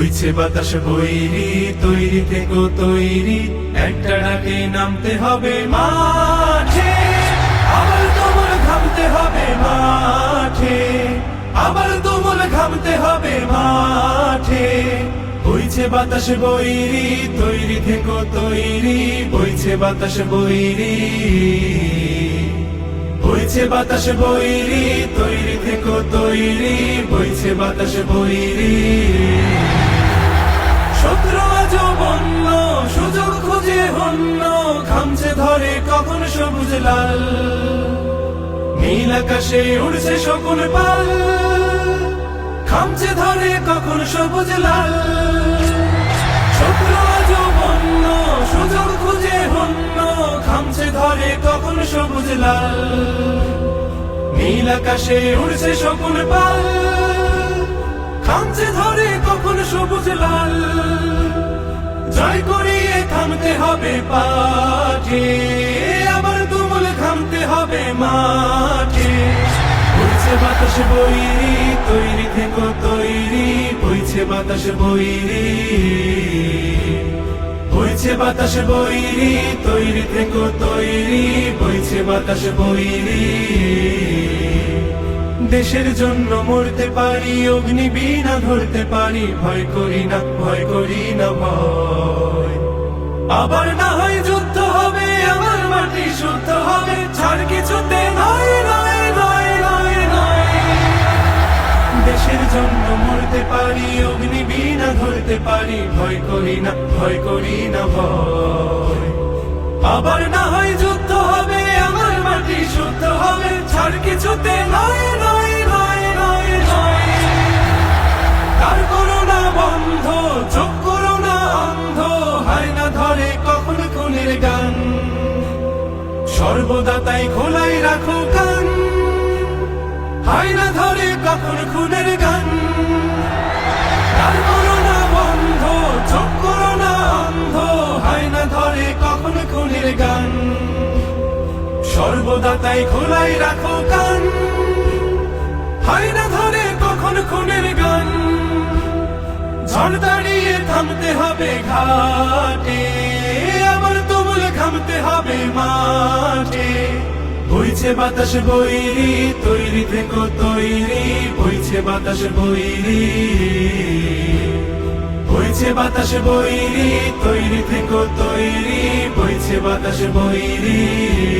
বইছে বাতাস বইরি তৈরি থেকো তৈরি। একটা ডাকে নামতে হবে মাঠে, আবার তোমার ঘামতে হবে মাঠে, আবার তোমার ঘামতে হবে মাঠে। বইছে বাতাস বইরি তৈরি থেকো তৈরি। বইছে বাতাস বইরি বইছে বাতাস বইরি তৈরি থেকো তৈরি। বইছে বাতাস বইরি কখন সবুজ লাল? নীল আকাশে উড়ছে শকুন পাল। খামছে ধরে কখন সবুজ লাল? সুযোগ খুঁজে হন্য খামছে ধরে কখন নীল আকাশে উড়ছে শকুন পাল। খামছে ধরে কখন সবুজ লাল? জয় করিয়ে থামতে হবে পাঠে। হবে মাঠে। বইছে বাতাস বইরি তৈরি থেকো, তৈরি। বইছে বাতাস বইরি বইছে বাতাস বইরি তৈরি থেকো, তৈরি। বইছে বাতাস বইরি দেশের জন্য মরতে পারি, অগ্নি বিনা ধরতে পারি। ভয় করি না, ভয় করি না, ভয়। আবার না জন্য মরতে পারি, অগ্নি বিনা ধরতে পারি, ভয় করি না, ভয় করি না ভয়। আবার না হয় যুদ্ধ হবে, আমার মাটি শুদ্ধ হবে, ছাড় কিছুতে নয় নয় হয় সর্বদা তাই খোলাই রাখো কান। হয় না ধরে কখন খুনের সর্বদা তাই খোলাই রাখো কান। হয় না ধরে কখন খুনের গান। ঝড় দাঁড়িয়ে থামতে হবে ঘাটে, আবার তুমুল ঘামতে হবে মাঠে। বইছে বাতাস বইরি, তৈরি থেকো তৈরি, বইছে বাতাস বইরি। বইছে বাতাস বইরি, তৈরি থেকো তৈরি, বইছে বাতাস বইরি।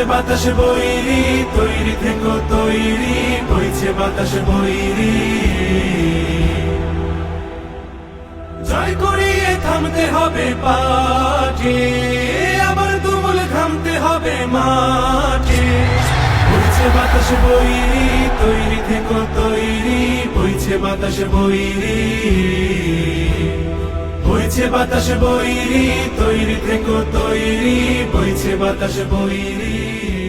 বইছে বাতাস বইরি তৈরি থেকো তৈরি, বইছে বাতাস বইরি জয় করিয়ে থামতে হবে পাঠে আবার তুমুল থামতে হবে মাঠে। বইছে বাতাস বইরি তৈরি থেকো তৈরি, বইছে বাতাস বইরি বইছে বাতাস বইরি তৈরি থেকো তৈরি বাতাস বইরি।